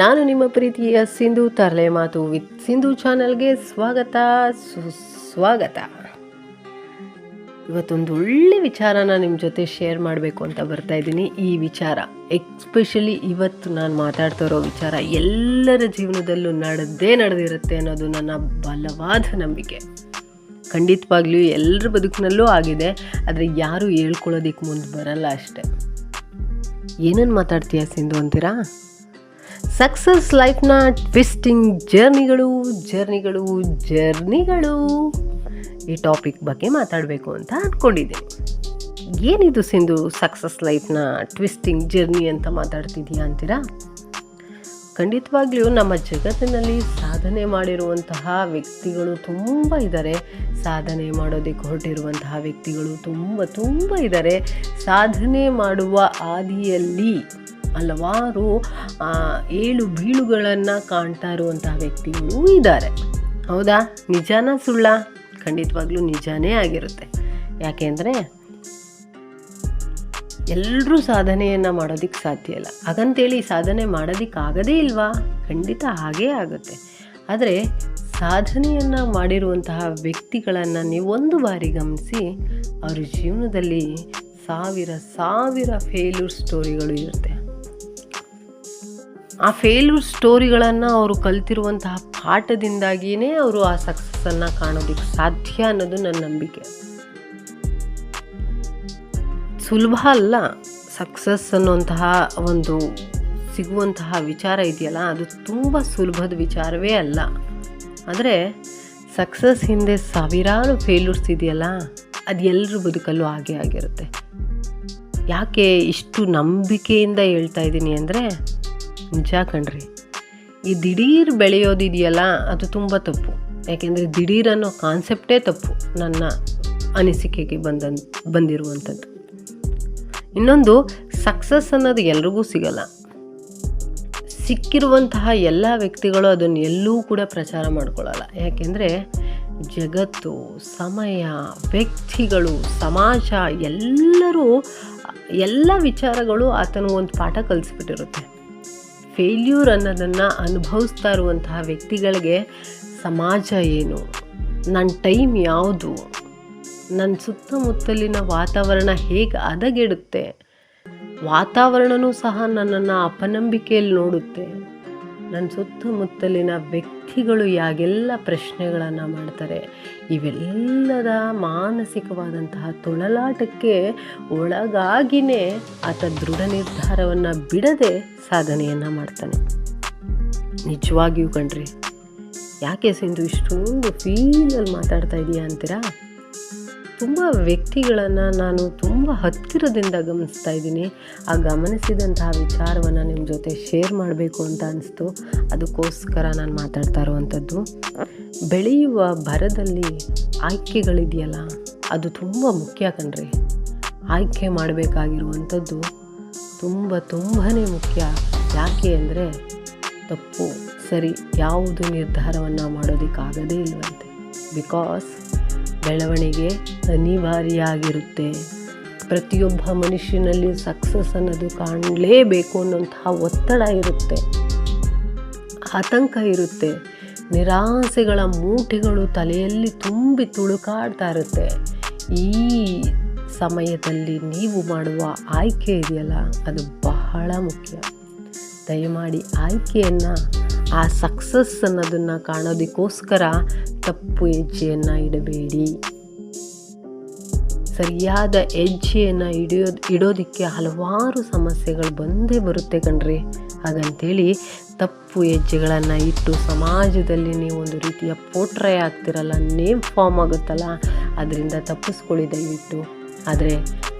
ನಾನು ನಿಮ್ಮ ಪ್ರೀತಿಯ ಸಿಂಧು ತರಲೆ ಮಾತು ವಿತ್ ಸಿಂಧು ಚಾನಲ್ಗೆ ಸ್ವಾಗತ, ಸುಸ್ವಾಗತ. ಇವತ್ತೊಂದು ಒಳ್ಳೆ ವಿಚಾರನ ನಿಮ್ಮ ಜೊತೆ ಶೇರ್ ಮಾಡಬೇಕು ಅಂತ ಬರ್ತಾ ಇದ್ದೀನಿ. ಈ ವಿಚಾರ, ಎಕ್ಸ್ಪೆಷಲಿ ಇವತ್ತು ನಾನು ಮಾತಾಡ್ತಾ ಇರೋ ವಿಚಾರ ಎಲ್ಲರ ಜೀವನದಲ್ಲೂ ನಡೆದೇ ನಡೆದಿರುತ್ತೆ ಅನ್ನೋದು ನನ್ನ ಬಲವಾದ ನಂಬಿಕೆ. ಖಂಡಿತವಾಗ್ಲೂ ಎಲ್ಲರ ಬದುಕಿನಲ್ಲೂ ಆಗಿದೆ, ಆದರೆ ಯಾರೂ ಹೇಳ್ಕೊಳ್ಳೋದಕ್ಕೆ ಮುಂದೆ ಬರಲ್ಲ ಅಷ್ಟೆ. ಏನನ್ನು ಮಾತಾಡ್ತೀಯ ಸಿಂಧು ಅಂತೀರಾ? ಸಕ್ಸಸ್ ಲೈಫ್ನ ಟ್ವಿಸ್ಟಿಂಗ್ ಜರ್ನಿಗಳು ಜರ್ನಿಗಳು ಜರ್ನಿಗಳು ಈ ಟಾಪಿಕ್ ಬಗ್ಗೆ ಮಾತಾಡಬೇಕು ಅಂತ ಅಂದ್ಕೊಂಡಿದ್ದೆ ಏನಿದು ಸಿಂಧು ಸಕ್ಸಸ್ ಲೈಫ್ನ ಟ್ವಿಸ್ಟಿಂಗ್ ಜರ್ನಿ ಅಂತ ಮಾತಾಡ್ತಿದೀಯಾ ಅಂತೀರಾ? ಖಂಡಿತವಾಗ್ಲೂ ನಮ್ಮ ಜಗತ್ತಿನಲ್ಲಿ ಸಾಧನೆ ಮಾಡಿರುವಂತಹ ವ್ಯಕ್ತಿಗಳು ತುಂಬ ಇದ್ದಾರೆ. ಸಾಧನೆ ಮಾಡೋದಕ್ಕೆ ಹೊರಟಿರುವಂತಹ ವ್ಯಕ್ತಿಗಳು ತುಂಬ ತುಂಬ ಇದ್ದಾರೆ. ಸಾಧನೆ ಮಾಡುವ ಹಾದಿಯಲ್ಲಿ ಹಲವಾರು ಏಳು ಬೀಳುಗಳನ್ನು ಕಾಣ್ತಾ ಇರುವಂತಹ ವ್ಯಕ್ತಿಗಳು ಇದ್ದಾರೆ. ಹೌದಾ? ನಿಜಾನ ಸುಳ್ಳ? ಖಂಡಿತವಾಗ್ಲೂ ನಿಜಾನೇ ಆಗಿರುತ್ತೆ. ಯಾಕೆಂದರೆ ಎಲ್ಲರೂ ಸಾಧನೆಯನ್ನು ಮಾಡೋದಕ್ಕೆ ಸಾಧ್ಯ ಇಲ್ಲ. ಹಾಗಂತೇಳಿ ಸಾಧನೆ ಮಾಡೋದಕ್ಕೆ ಆಗದೇ ಇಲ್ವಾ? ಖಂಡಿತ ಹಾಗೇ ಆಗುತ್ತೆ. ಆದರೆ ಸಾಧನೆಯನ್ನು ಮಾಡಿರುವಂತಹ ವ್ಯಕ್ತಿಗಳನ್ನು ನೀವೊಂದು ಬಾರಿ ಗಮನಿಸಿ, ಅವ್ರ ಜೀವನದಲ್ಲಿ ಸಾವಿರ ಸಾವಿರ ಫೇಲ್ಯೂರ್ ಸ್ಟೋರಿಗಳು ಇರುತ್ತೆ. ಆ ಫೇಲ್ಯೂರ್ ಸ್ಟೋರಿಗಳನ್ನು ಅವರು ಕಲ್ತಿರುವಂತಹ ಪಾಠದಿಂದಾಗಿಯೇ ಅವರು ಆ ಸಕ್ಸಸ್ಸನ್ನು ಕಾಣೋದಕ್ಕೆ ಸಾಧ್ಯ ಅನ್ನೋದು ನನ್ನ ನಂಬಿಕೆ. ಸುಲಭ ಅಲ್ಲ ಸಕ್ಸಸ್ ಅನ್ನುವಂತಹ ಒಂದು ಸಿಗುವಂತಹ ವಿಚಾರ ಇದೆಯಲ್ಲ, ಅದು ತುಂಬ ಸುಲಭದ ವಿಚಾರವೇ ಅಲ್ಲ. ಆದರೆ ಸಕ್ಸಸ್ ಹಿಂದೆ ಸಾವಿರಾರು ಫೇಲ್ಯೂರ್ಸ್ ಇದೆಯಲ್ಲ, ಅದು ಎಲ್ಲರ ಬದುಕಲ್ಲೂ ಹಾಗೆ ಆಗಿರುತ್ತೆ. ಯಾಕೆ ಇಷ್ಟು ನಂಬಿಕೆಯಿಂದ ಹೇಳ್ತಾ ಇದ್ದೀನಿ ಅಂದರೆ ನಿಜ ಕಣ್ರಿ ಈ ದಿಢೀರ್ ಬೆಳೆಯೋದಿದೆಯಲ್ಲ, ಅದು ತುಂಬ ತಪ್ಪು. ಯಾಕೆಂದರೆ ದಿಢೀರ್ ಅನ್ನೋ ಕಾನ್ಸೆಪ್ಟೇ ತಪ್ಪು, ನನ್ನ ಅನಿಸಿಕೆಗೆ ಬಂದ ಬಂದಿರುವಂಥದ್ದು ಇನ್ನೊಂದು ಸಕ್ಸಸ್ ಅನ್ನೋದು ಎಲ್ರಿಗೂ ಸಿಗಲ್ಲ. ಸಿಕ್ಕಿರುವಂತಹ ಎಲ್ಲ ವ್ಯಕ್ತಿಗಳು ಅದನ್ನು ಎಲ್ಲೂ ಕೂಡ ಪ್ರಚಾರ ಮಾಡ್ಕೊಳ್ಳಲ್ಲ ಯಾಕೆಂದರೆ ಜಗತ್ತು, ಸಮಯ, ವ್ಯಕ್ತಿಗಳು, ಸಮಾಜ, ಎಲ್ಲರೂ, ಎಲ್ಲ ವಿಚಾರಗಳು ಆತನ ಒಂದು ಪಾಠ ಕಲಿಸ್ಬಿಟ್ಟಿರುತ್ತೆ. ಫೇಲ್ಯೂರ್ ಅನ್ನೋದನ್ನು ಅನುಭವಿಸ್ತಾ ಇರುವಂತಹ ವ್ಯಕ್ತಿಗಳಿಗೆ ಸಮಾಜ ಏನು? ನನ್ನ ಟೈಮ್ ಯಾವುದು? ನನ್ನ ಸುತ್ತಮುತ್ತಲಿನ ವಾತಾವರಣ ಹೇಗೆ ಹದಗೆಡುತ್ತೆ? ವಾತಾವರಣವೂ ಸಹ ನನ್ನನ್ನು ಅಪನಂಬಿಕೆಯಲ್ಲಿ ನೋಡುತ್ತೆ. ನನ್ನ ಸುತ್ತಮುತ್ತಲಿನ ವ್ಯಕ್ತಿಗಳು ಯಾಗೆಲ್ಲ ಪ್ರಶ್ನೆಗಳನ್ನು ಮಾಡ್ತಾರೆ, ಇವೆಲ್ಲದ ಮಾನಸಿಕವಾದಂತಹ ತೊಳಲಾಟಕ್ಕೆ ಒಳಗಾಗಿನೇ ಆತ ದೃಢ ನಿರ್ಧಾರವನ್ನು ಬಿಡದೆ ಸಾಧನೆಯನ್ನು ಮಾಡ್ತಾನೆ. ನಿಜವಾಗಿಯೂ ಕಣ್ರಿ, ಯಾಕೆ ಸಿಂಧು ಇಷ್ಟೊಂದು ಫೀಲಲ್ಲಿ ಮಾತಾಡ್ತಾ ಇದೀಯಾ ಅಂತೀರಾ? ತುಂಬ ವ್ಯಕ್ತಿಗಳನ್ನು ನಾನು ತುಂಬ ಹತ್ತಿರದಿಂದ ಗಮನಿಸ್ತಾ ಇದ್ದೀನಿ. ಆ ಗಮನಿಸಿದಂತಹ ವಿಚಾರವನ್ನು ನಿಮ್ಮ ಜೊತೆ ಶೇರ್ ಮಾಡಬೇಕು ಅಂತ ಅನಿಸ್ತು. ಅದಕ್ಕೋಸ್ಕರ ನಾನು ಮಾತಾಡ್ತಾ ಇರುವಂಥದ್ದು ಬೆಳೆಯುವ ಭರದಲ್ಲಿ ಆಯ್ಕೆಗಳಿದೆಯಲ್ಲ, ಅದು ತುಂಬ ಮುಖ್ಯ ಕಣ್ರಿ. ಆಯ್ಕೆ ಮಾಡಬೇಕಾಗಿರುವಂಥದ್ದು ತುಂಬ ತುಂಬಾ ಮುಖ್ಯ. ಯಾಕೆ ಅಂದರೆ ತಪ್ಪು, ಸರಿ, ಯಾವುದು ನಿರ್ಧಾರವನ್ನು ಮಾಡೋದಕ್ಕಾಗದೇ ಇಲ್ಲವಂತೆ ಬಿಕಾಸ್ ಬೆಳವಣಿಗೆ ಅನಿವಾರ್ಯಾಗಿರುತ್ತೆ ಪ್ರತಿಯೊಬ್ಬ ಮನುಷ್ಯನಲ್ಲಿ ಸಕ್ಸಸ್ ಅನ್ನೋದು ಕಾಣಲೇಬೇಕು ಅನ್ನೋಂತಹ ಒತ್ತಡ ಇರುತ್ತೆ. ಆತಂಕ ಇರುತ್ತೆ. ನಿರಾಸೆಗಳ ಮೂಟೆಗಳು ತಲೆಯಲ್ಲಿ ತುಂಬಿ ತುಳುಕಾಡ್ತಾ ಇರುತ್ತೆ. ಈ ಸಮಯದಲ್ಲಿ ನೀವು ಮಾಡುವ ಆಯ್ಕೆ ಇದೆಯಲ್ಲ, ಅದು ಬಹಳ ಮುಖ್ಯ. ದಯಮಾಡಿ ಆಯ್ಕೆಯನ್ನು, ಆ ಸಕ್ಸಸ್ ಅನ್ನೋದನ್ನು ಕಾಣೋದಕ್ಕೋಸ್ಕರ ತಪ್ಪು ಹೆಜ್ಜೆಯನ್ನು ಇಡಬೇಡಿ. ಸರಿಯಾದ ಹೆಜ್ಜೆಯನ್ನು ಇಡಿಯೋ ಇಡೋದಕ್ಕೆ ಹಲವಾರು ಸಮಸ್ಯೆಗಳು ಬಂದೇ ಬರುತ್ತೆ ಕಣ್ರಿ. ಹಾಗಂತೇಳಿ ತಪ್ಪು ಹೆಜ್ಜೆಗಳನ್ನು ಇಟ್ಟು ಸಮಾಜದಲ್ಲಿ ನೀವು ಒಂದು ರೀತಿಯ ಪೋಟ್ರೆ ಆಗ್ತಿರಲ್ಲ, ನೇಮ್ ಫಾರ್ಮ್ ಆಗುತ್ತಲ್ಲ, ಅದರಿಂದ ತಪ್ಪಿಸ್ಕೊಳ್ಳಿ ದಯವಿಟ್ಟು. ಆದರೆ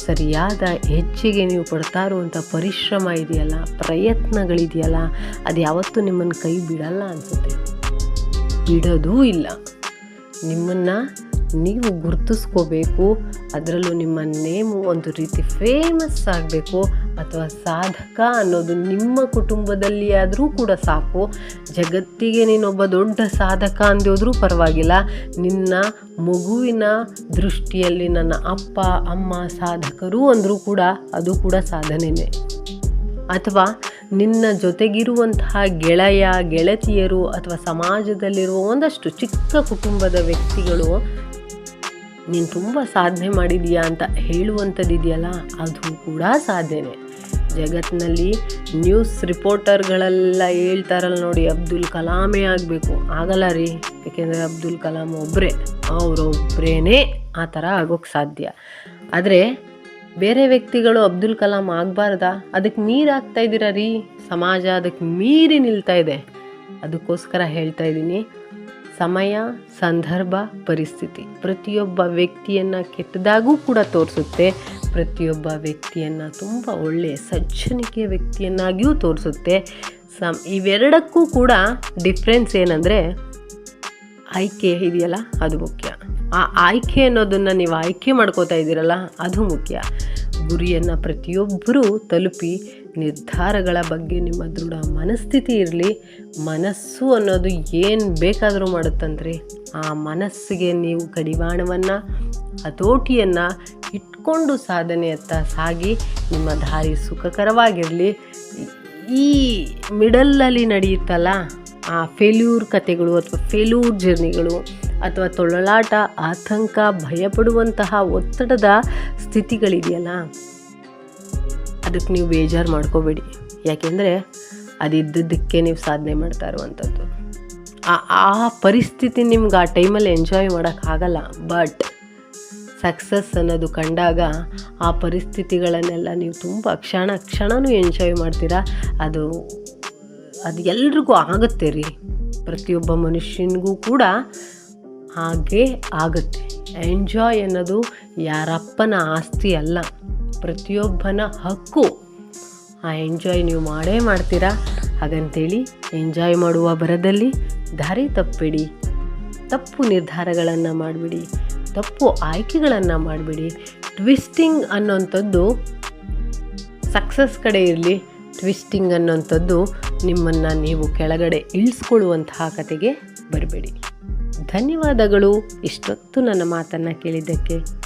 ಸರಿಯಾದ ಹೆಜ್ಜೆಗೆ ನೀವು ಪಡ್ತಾ ಇರುವಂಥ ಪರಿಶ್ರಮ ಇದೆಯಲ್ಲ, ಪ್ರಯತ್ನಗಳಿದೆಯಲ್ಲ ಅದು ಯಾವತ್ತೂ ನಿಮ್ಮನ್ನು ಕೈ ಬಿಡಲ್ಲ ಅನಿಸುತ್ತೆ. ಬಿಡೋದೂ ಇಲ್ಲ. ನಿಮ್ಮನ್ನು ನೀವು ಗುರ್ತಿಸ್ಕೋಬೇಕು, ಅದರಲ್ಲೂ ನಿಮ್ಮ ನೇಮು ಒಂದು ರೀತಿ ಫೇಮಸ್ ಆಗಬೇಕು ಅಥವಾ ಸಾಧಕ ಅನ್ನೋದು ನಿಮ್ಮ ಕುಟುಂಬದಲ್ಲಿ ಆದರೂ ಕೂಡ ಸಾಕು. ಜಗತ್ತಿಗೆ ನೀನೊಬ್ಬ ದೊಡ್ಡ ಸಾಧಕ ಅಂದೋದ್ರೂ ಪರವಾಗಿಲ್ಲ. ನಿನ್ನ ಮಗುವಿನ ದೃಷ್ಟಿಯಲ್ಲಿ ನನ್ನ ಅಪ್ಪ, ಅಮ್ಮ, ಸಾಧಕರು ಅಂದರೂ ಕೂಡ ಅದು ಕೂಡ ಸಾಧನೆಯೇ ಅಥವಾ ನಿನ್ನ ಜೊತೆಗಿರುವಂತಹ ಗೆಳೆಯ, ಗೆಳತಿಯರು ಅಥವಾ ಸಮಾಜದಲ್ಲಿರುವ ಒಂದಷ್ಟು ಚಿಕ್ಕ ಕುಟುಂಬದ ವ್ಯಕ್ತಿಗಳು, ನೀನು ತುಂಬ ಸಾಧನೆ ಮಾಡಿದೀಯಾ ಅಂತ ಹೇಳುವಂಥದ್ದಿದೆಯಲ್ಲ, ಅದು ಕೂಡ ಸಾಧನೆ ಜಗತ್ತಿನಲ್ಲಿ ನ್ಯೂಸ್ ರಿಪೋರ್ಟರ್ಗಳೆಲ್ಲ ಹೇಳ್ತಾರಲ್ಲ ನೋಡಿ, ಅಬ್ದುಲ್ ಕಲಾಮೇ ಆಗಬೇಕು. ಆಗಲ್ಲ ರೀ ಏಕೆಂದರೆ ಅಬ್ದುಲ್ ಕಲಾಂ ಒಬ್ಬರೇ ಅವರೊಬ್ಬರೇ ಆ ಥರ ಆಗೋಕ್ಕೆ ಸಾಧ್ಯ. ಆದರೆ ಬೇರೆ ವ್ಯಕ್ತಿಗಳು ಅಬ್ದುಲ್ ಕಲಾಂ ಆಗಬಾರ್ದಾ? ಅದಕ್ಕೆ ಮೀರಾಗ್ತಾ ಇದ್ದೀರ ರೀ? ಸಮಾಜ ಅದಕ್ಕೆ ಮೀರಿ ನಿಲ್ತಾ ಇದೆ. ಅದಕ್ಕೋಸ್ಕರ ಹೇಳ್ತಾ ಇದ್ದೀನಿ. ಸಮಯ, ಸಂದರ್ಭ, ಪರಿಸ್ಥಿತಿ. ಪ್ರತಿಯೊಬ್ಬ ವ್ಯಕ್ತಿಯನ್ನು ಕೆಟ್ಟದಾಗೂ ಕೂಡ ತೋರಿಸುತ್ತೆ. ಪ್ರತಿಯೊಬ್ಬ ವ್ಯಕ್ತಿಯನ್ನು ತುಂಬ ಒಳ್ಳೆಯ ಸಜ್ಜನಿಕೆಯ ವ್ಯಕ್ತಿಯನ್ನಾಗಿಯೂ ತೋರಿಸುತ್ತೆ. ಸಮ್, ಇವೆರಡಕ್ಕೂ ಕೂಡ ಡಿಫ್ರೆನ್ಸ್ ಏನಂದರೆ, ಆಯ್ಕೆ ಇದೆಯಲ್ಲ? ಅದು ಮುಖ್ಯ. ಆ ಆಯ್ಕೆ ಅನ್ನೋದನ್ನು ನೀವು ಆಯ್ಕೆ ಮಾಡ್ಕೋತಾ ಇದ್ದೀರಲ್ಲ, ಅದು ಮುಖ್ಯ. ಗುರಿಯನ್ನು ಪ್ರತಿಯೊಬ್ಬರೂ ತಲುಪಿ ನಿರ್ಧಾರಗಳ ಬಗ್ಗೆ ನಿಮ್ಮ ದೃಢ ಮನಸ್ಥಿತಿ ಇರಲಿ. ಮನಸ್ಸು ಅನ್ನೋದು ಏನು ಬೇಕಾದರೂ ಮಾಡುತ್ತಂದ್ರೆ ಆ ಮನಸ್ಸಿಗೆ ನೀವು ಕಡಿವಾಣವನ್ನು, ಹತೋಟಿಯನ್ನು ಇಟ್ಕೊಂಡು ಸಾಧನೆಯತ್ತ ಸಾಗಿ ನಿಮ್ಮ ದಾರಿ ಸುಖಕರವಾಗಿರಲಿ. ಈ ಮಿಡಲಲ್ಲಿ ನಡೆಯುತ್ತಲ್ಲ, ಆ ಫೇಲ್ಯೂರ್ ಕಥೆಗಳು ಅಥವಾ ಫೇಲ್ಯೂರ್ ಜರ್ನಿಗಳು ಅಥವಾ ತೊಳಲಾಟ, ಆತಂಕ, ಭಯಪಡುವಂತಹ ಒತ್ತಡದ ಸ್ಥಿತಿಗಳಿದೆಯಲ್ಲ, ಅದಕ್ಕೆ ನೀವು ಬೇಜಾರು ಮಾಡ್ಕೋಬೇಡಿ. ಯಾಕೆಂದರೆ ಅದಿದ್ದದ್ದಕ್ಕೆ ನೀವು ಸಾಧನೆ ಮಾಡ್ತಾ ಇರುವಂಥದ್ದು. ಆ ಆ ಪರಿಸ್ಥಿತಿ ನಿಮ್ಗೆ ಆ ಟೈಮಲ್ಲಿ ಎಂಜಾಯ್ ಮಾಡೋಕ್ಕಾಗಲ್ಲ ಬಟ್ ಸಕ್ಸಸ್ ಅನ್ನೋದು ಕಂಡಾಗ ಆ ಪರಿಸ್ಥಿತಿಗಳನ್ನೆಲ್ಲ ನೀವು ತುಂಬ ಕ್ಷಣ ಕ್ಷಣನೂ ಎಂಜಾಯ್ ಮಾಡ್ತೀರಾ? ಅದು ಅದು ಎಲ್ರಿಗೂ ಆಗುತ್ತೆ ರೀ. ಪ್ರತಿಯೊಬ್ಬ ಮನುಷ್ಯನಿಗೂ ಕೂಡ ಹಾಗೇ ಆಗುತ್ತೆ. ಎಂಜಾಯ್ ಅನ್ನೋದು ಯಾರಪ್ಪನ ಆಸ್ತಿ ಅಲ್ಲ, ಪ್ರತಿಯೊಬ್ಬನ ಹಕ್ಕು. ಆ ಎಂಜಾಯ್ ನೀವು ಮಾಡೇ ಮಾಡ್ತೀರಾ? ಹಾಗಂತೇಳಿ ಎಂಜಾಯ್ ಮಾಡುವ ಬರದಲ್ಲಿ ದಾರಿ ತಪ್ಪಬೇಡಿ ತಪ್ಪು ನಿರ್ಧಾರಗಳನ್ನು ಮಾಡಿಬಿಡಿ. ತಪ್ಪು ಆಯ್ಕೆಗಳನ್ನು ಮಾಡಿಬಿಡಿ. ಟ್ವಿಸ್ಟಿಂಗ್ ಅನ್ನೋಂಥದ್ದು ಸಕ್ಸಸ್ ಕಡೆ ಇರಲಿ. ಟ್ವಿಸ್ಟಿಂಗ್ ಅನ್ನೋಂಥದ್ದು ನಿಮ್ಮನ್ನು ನೀವು ಕೆಳಗಡೆ ಇಳಿಸ್ಕೊಳ್ಳುವಂತಹ ಕತೆಗೆ ಬರಬೇಡಿ. ಧನ್ಯವಾದಗಳು. ಇಷ್ಟೊತ್ತು ನನ್ನ ಮಾತನ್ನು ಕೇಳಿದ್ದಕ್ಕೆ.